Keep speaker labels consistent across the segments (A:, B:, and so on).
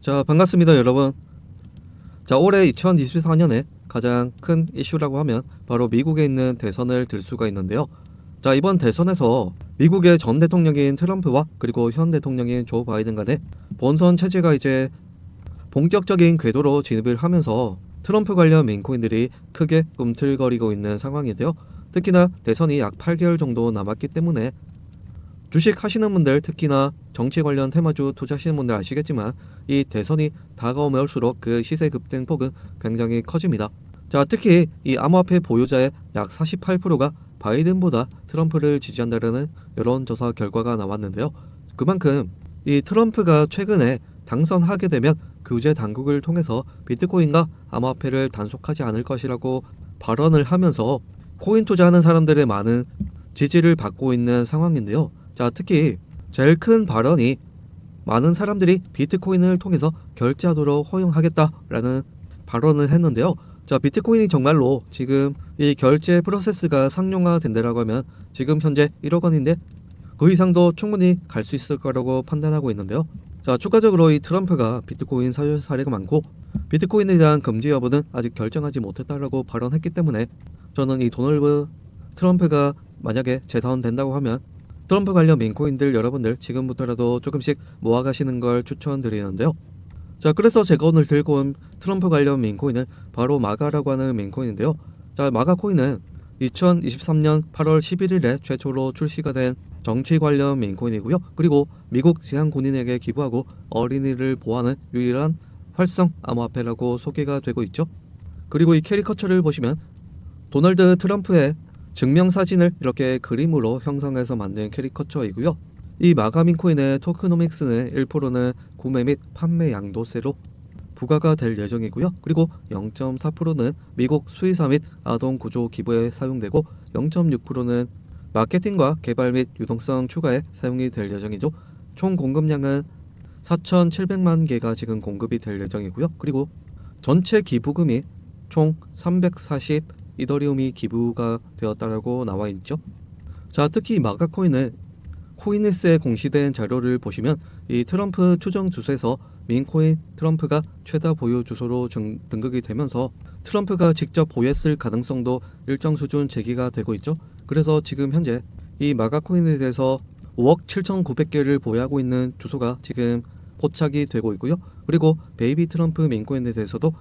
A: 자, 반갑습니다, 여러분. 자, 올해 2024년에 가장 큰 이슈라고 하면 바로 미국에 있는 대선을 들 수가 있는데요. 자, 이번 대선에서 미국의 전 대통령인 트럼프와 그리고 현 대통령인 조 바이든 간의 본선 체제가 이제 본격적인 궤도로 진입을 하면서 트럼프 관련 민코인들이 크게 꿈틀거리고 있는 상황인데요. 특히나 대선이 약 8개월 정도 남았기 때문에 주식 하시는 분들 특히나 정치 관련 테마주 투자하시는 분들 아시겠지만 이 대선이 다가오면 올수록 그 시세 급등폭은 굉장히 커집니다. 자, 특히 이 암호화폐 보유자의 약 48%가 바이든보다 트럼프를 지지한다는 여론조사 결과가 나왔는데요. 그만큼 이 트럼프가 최근에 당선하게 되면 규제 당국을 통해서 비트코인과 암호화폐를 단속하지 않을 것이라고 발언을 하면서 코인 투자하는 사람들의 많은 지지를 받고 있는 상황인데요. 자, 특히 제일 큰 발언이 많은 사람들이 비트코인을 통해서 결제하도록 허용하겠다라는 발언을 했는데요. 자, 비트코인이 정말로 지금 이 결제 프로세스가 상용화된다라고 하면 지금 현재 1억 원인데 그 이상도 충분히 갈 수 있을 거라고 판단하고 있는데요. 자, 추가적으로 이 트럼프가 비트코인 사유 사례가 많고 비트코인에 대한 금지 여부는 아직 결정하지 못했다라고 발언했기 때문에 저는 이 도널드 트럼프가 만약에 재선된다고 하면 트럼프 관련 민코인들 여러분들 지금부터라도 조금씩 모아가시는 걸 추천드리는데요. 자, 그래서 제가 오늘 들고 온 트럼프 관련 민코인은 바로 마가라고 하는 민코인인데요. 자, 마가 코인은 2023년 8월 11일에 최초로 출시가 된 정치 관련 민코인이고요. 그리고 미국 제한 군인에게 기부하고 어린이를 보호하는 유일한 활성 암호화폐라고 소개가 되고 있죠. 그리고 이 캐리커처를 보시면 도널드 트럼프의 증명사진을 이렇게 그림으로 형성해서 만든 캐리커처이고요. 이 마가민 코인의 토크노믹스는 1%는 구매 및 판매 양도세로 부과가 될 예정이고요. 그리고 0.4%는 미국 수의사 및 아동 구조 기부에 사용되고 0.6%는 마케팅과 개발 및 유동성 추가에 사용이 될 예정이죠. 총 공급량은 4,700만 개가 지금 공급이 될 예정이고요. 그리고 전체 기부금이 총 340 이더리움이 기부가 되었다라고 나와 있죠. 자, 특히 이 마가 코인은 코인에스에 공시된 자료를 보시면 이 트럼프 추정 주소에서 민코인 트럼프가 최다 보유 주소로 등, 등극이 되면서 트럼프가 직접 보유했을 가능성도 일정 수준 제기가 되고 있죠. 그래서 지금 현재 이 마가 코인에 대해서 5억 7,900개를 보유하고 있는 주소가 지금 포착이 되고 있고요. 그리고 베이비 트럼프 민코인에 대해서도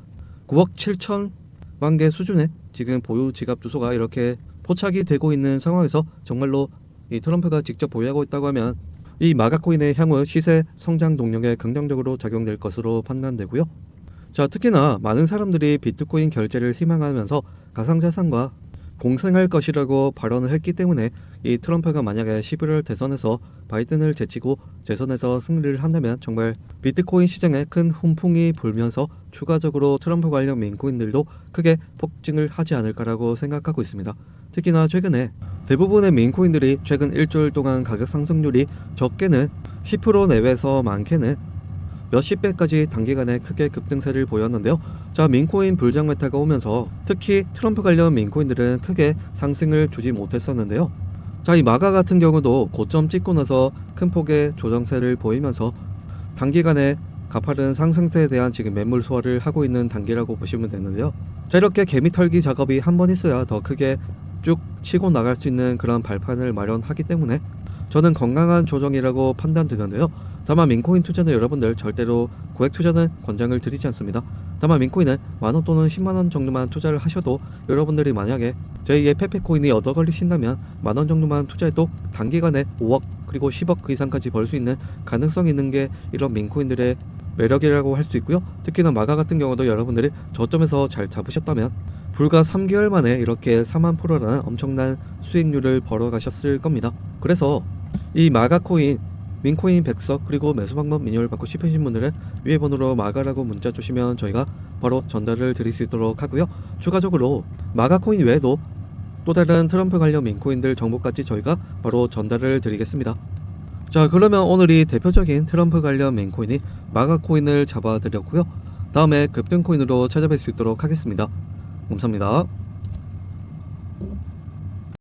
A: 9억 7천 만개 수준의 지금 보유 지갑 주소가 이렇게 포착이 되고 있는 상황에서 정말로 이 트럼프가 직접 보유하고 있다고 하면 이 마가코인의 향후 시세 성장 동력에 긍정적으로 작용될 것으로 판단되고요. 자, 특히나 많은 사람들이 비트코인 결제를 희망하면서 가상자산과 공생할 것이라고 발언을 했기 때문에 이 트럼프가 만약에 11월 대선에서 바이든을 제치고 재선에서 승리를 한다면 정말 비트코인 시장에 큰 훈풍이 불면서 추가적으로 트럼프 관련 민코인들도 크게 폭증을 하지 않을까라고 생각하고 있습니다. 특히나 최근에 대부분의 민코인들이 최근 일주일 동안 가격 상승률이 적게는 10% 내외에서 많게는 몇십 배까지 단기간에 크게 급등세를 보였는데요. 자, 민코인 불장 메타가 오면서 특히 트럼프 관련 민코인들은 크게 상승을 주지 못했었는데요. 자, 이 마가 같은 경우도 고점 찍고 나서 큰 폭의 조정세를 보이면서 단기간에 가파른 상승세에 대한 지금 매물 소화를 하고 있는 단계라고 보시면 되는데요. 자, 이렇게 개미 털기 작업이 한 번 있어야 더 크게 쭉 치고 나갈 수 있는 그런 발판을 마련하기 때문에 저는 건강한 조정이라고 판단되는데요. 다만 민코인 투자는 여러분들 절대로 고액 투자는 권장을 드리지 않습니다. 다만 민코인은 만원 또는 10만원 정도만 투자를 하셔도 여러분들이 만약에 제2의 페페코인이 얻어 걸리신다면 만원 정도만 투자해도 단기간에 5억 그리고 10억 그 이상까지 벌 수 있는 가능성이 있는 게 이런 민코인들의 매력이라고 할 수 있고요. 특히나 마가 같은 경우도 여러분들이 저점에서 잘 잡으셨다면 불과 3개월 만에 이렇게 4만 프로라는 엄청난 수익률을 벌어가셨을 겁니다. 그래서 이 마가 코인, 민코인 100석 그리고 매수 방법 미니를 받고 싶으신 분들은 위에 번호로 마가라고 문자 주시면 저희가 바로 전달을 드릴 수 있도록 하고요. 추가적으로 마가 코인 외에도 또 다른 트럼프 관련 민코인들 정보까지 저희가 바로 전달을 드리겠습니다. 자 그러면 오늘이 대표적인 트럼프 관련 민코인이 마가 코인을 잡아드렸고요. 다음에 급등 코인으로 찾아뵐 수 있도록 하겠습니다. 감사합니다.